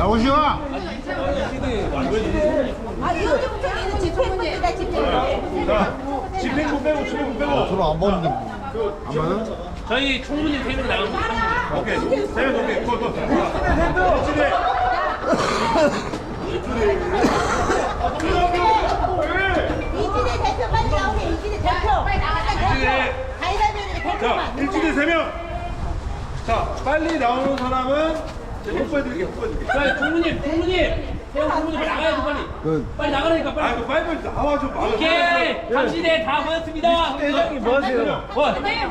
나오시오. 아, 여기부터 얘는 집행부입니다, 집행부. 자, 집행부 빼고 집행부 빼고. 서로 안 보는데. 안 봐요? 저희 총무님 세명 나가면. 오케이. 세면 오케이. 고, 고. 일진에. 이진의 대표 빨리 나오세요, 이진의 대표. 빨리 나가, 이진의. 가위바위보 자, 대표만. 일진에 세 명. 자, 빨리 나오는 사람은 뽀뽀해드릴게요. 뽀뽀해드릴게요. 저희 총무님, 총무님, 세영 총무님 빨리 나가야 돼 빨리. 그 빨리 나가라니까 아, 빨리. 그 빨리 빨리 나와 좀. 아, 오케이, 당신네 다 모였습니다. 대장이 뭐 하세요? 원. 네.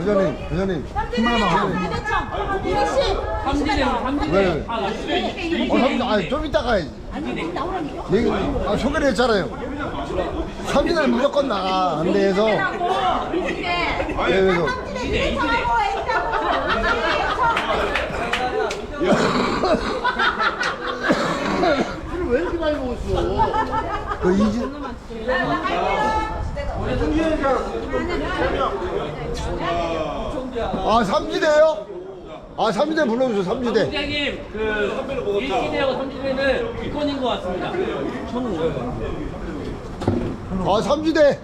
회장님, 회장님. 힘만 하면. 삼진에 삼진에. 왜? 아, 나 진짜 어, 삼, 아니, 좀 이따 가야지. 얘기, 아, 소개를 했잖아요. 삼진을 무조건 나가. 안 돼서. 네, 그래서. 이 진의 대표라고 했다고. 그 이진. 아, 삼지대요? 아, 삼지대 불러주세요, 삼지대. 부장님 그 1기대하고 3기대는 이권인 것 같습니다. 아, 삼지대.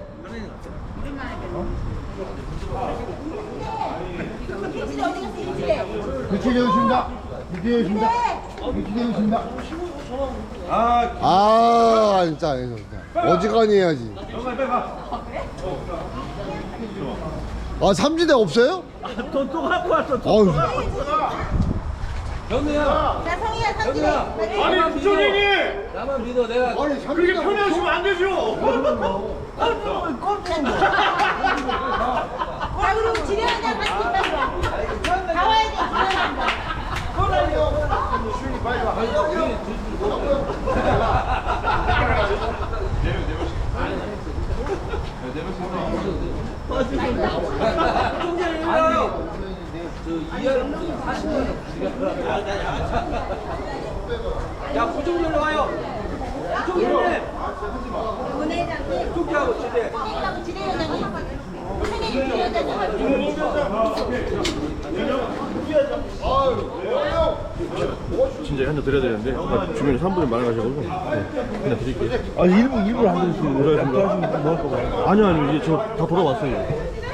이진의 어디 갔어, 미치게 오십니다. 미치게 오십니다. 아, 아, 진짜, 진짜. 어지간히 해야지. 정말 빼봐. 아, 삼지대 없어요? 돈또 갖고 왔어. 어우, 현우야, 자, 성희야, 삼진의. 아니, 부총리님! 나만 믿어. 내가 아니, 그렇게 삼지대 편해하시면 안 되죠! 자, 그럼 지뢰한장 같이 있다고. 나와야 돼, 지뢰한장. 야 와요. 쪽지하고 지대. 성희하고 지뢰현장님. 생일 지뢰현장님. 진짜 한잔 드려야 되는데 아까 주변에 사람들이 많아가지고 네, 한잔 드릴게요 아 일부 일부러 안 할까 봐. 아니요 아니요 이제 저 다 돌아왔어요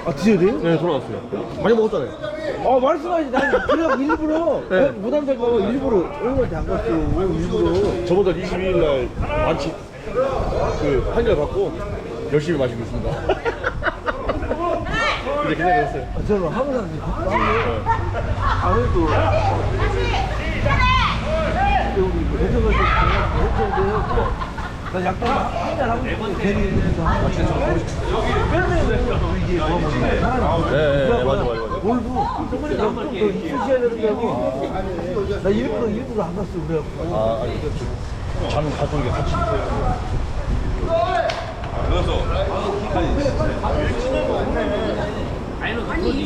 아 드셔야 돼요? 네 돌아왔어요 많이 먹었잖아요 아 말씀하지 난 그냥 일부러 네. 부담 될까 봐 일부러 형님한테 안 갔어. 왜 일부러? 저번 달 22일 날 만치 그 한결 받고 열심히 마시고 있습니다 이제 기다렸어요 아, 저는 항상 아무래도 우리 대표가 대표인데 나 약간 한잔 하고 싶어 대리에서 하고 빼면 이게 뭐 사람이 네, 네, 맞아, 맞아, 맞아. 몰고 좀더 있으셔야 된다고. 나 일부러 일부러 안 갔어 그래갖고 아 아니 잠 가져온 게 같이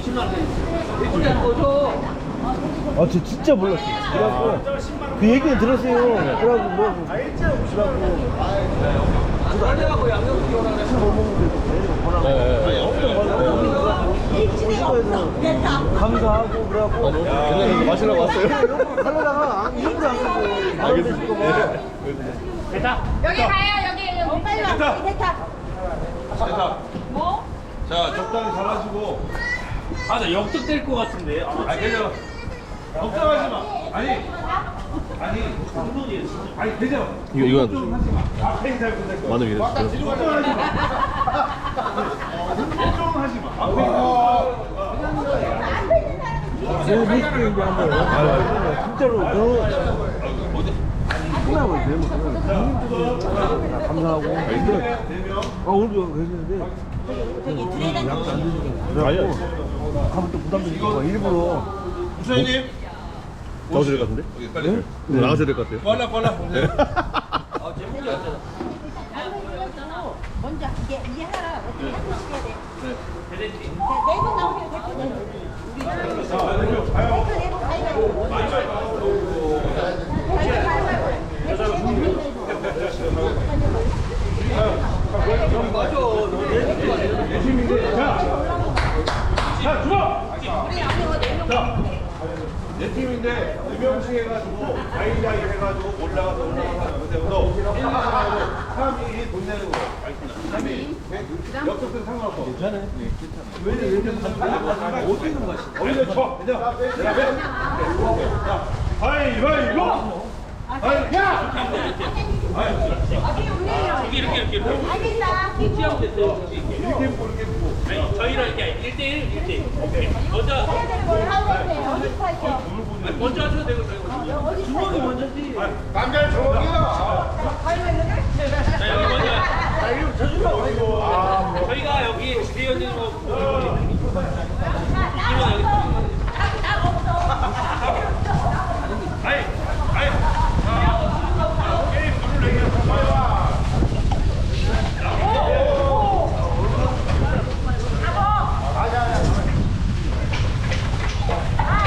20만 원. 아, 저 진짜 몰랐어요. 그래갖고, 그 얘기는 들었어요. 그래갖고, 뭐, 그래갖고, 빨래하고. 양념 튀겨나가서 못 먹는데, 네, 엄청 많아요. 감사하고, 그래갖고, 그냥 마시려고 왔어요 하려다가 일부러 안 가고, 알겠습니다 됐다. 여기 가요, 여기. 여기. 빨리 와. 됐다. 됐다. 됐다. 자, 적당히 잘하시고. 아, 나 역적될 것 같은데. 아, 아니, 그냥 걱정하지 마. 아니, 아니, 아니, 그냥 이거 이거 안 마. 앞에 인사해 보낼 거야. 마늘 이랬어요 걱정하지 마. 걱정하지 마. 앞에 진짜로, 너, 끝나고 뭐, 다 감사하고, 근데, 아, 오늘도 그랬는데, 약도 안 드시고, 아니요 가면 또 부담되니까, 일부러, 부사님 나오셔야 될 것 같은데? 네? 나가셔야 될 것 같아요 빨라 빨라. 먼저 이게 하나 어떻게 해야 돼? 네분 나오세요, 대표 네 분. 대표 네분 가위바위보. 자, 주먹. 자, 내 팀인데 유명식 해가지고 가이가이 해가지고 올라가서 올라가서 여기서부터 1, 2, 3, 2, 돈 내는 거예요. 알겠습니다. 3, 2, 역습은 상관없어. 괜찮아요? 네, 괜찮아요. 왜, 왜, 왜, 어디 있는 거야? 어디서 쳐? 내가, 내가 왜? 자, 가위바위보! 가위, 야! 여기 이렇게 이렇게 이렇게 알겠다. 피하면 됐어요. 이렇게 해보고 이렇게 해보고. 아니 저희랑 이렇게 1대1 1대1 오케이 먼저 얘네들은 뭘 하고 있어요? 어디 파이죠? 아니, 먼저 하셔도 되고 저희 먼저. 어디 주먹이 먼저지. 남자는 저기야. 자 여기 먼저 저희가 여기 지대현님하고 이기면 여기 아이, 아이. 자, 게임 룰을 얘기해서 빨리 와.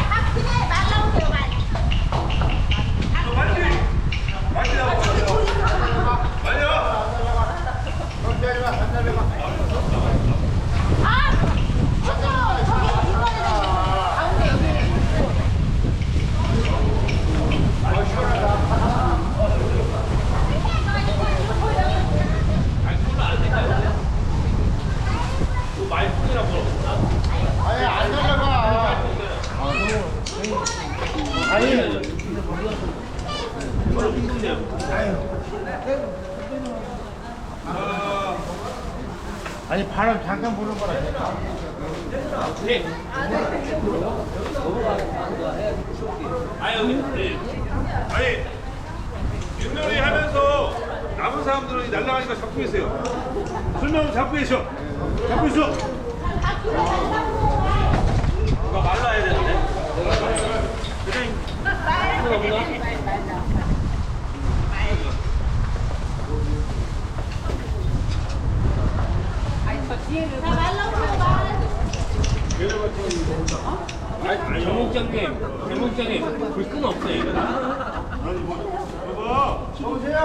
학생에 말 나오세요, 말. 빨리! 빨리 나와, 빨리 나와. 빨리 와. 아! 저거, 저기 이번에는 가운데 여기. 뭐 말풍이라고 그러나? 아니 안 내려가. 아니 바람 잠깐 부는 거라. 네. 아 여기 네. 아니, 윷놀이 하면서 남은 사람들은 날라가니까 잡고 계세요. 술면 잡고 계셔. 잡고 있어. 누가 말라야 되는데? 말. 정목장님, 정목장님 불끈 없어요 이거. 여보. 오세요.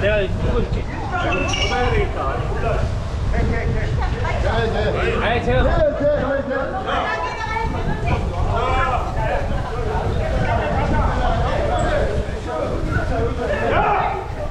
내가 묶어줄게. 받아야 되겠다. 몰라. 아니, 제가. 네, 네, 네,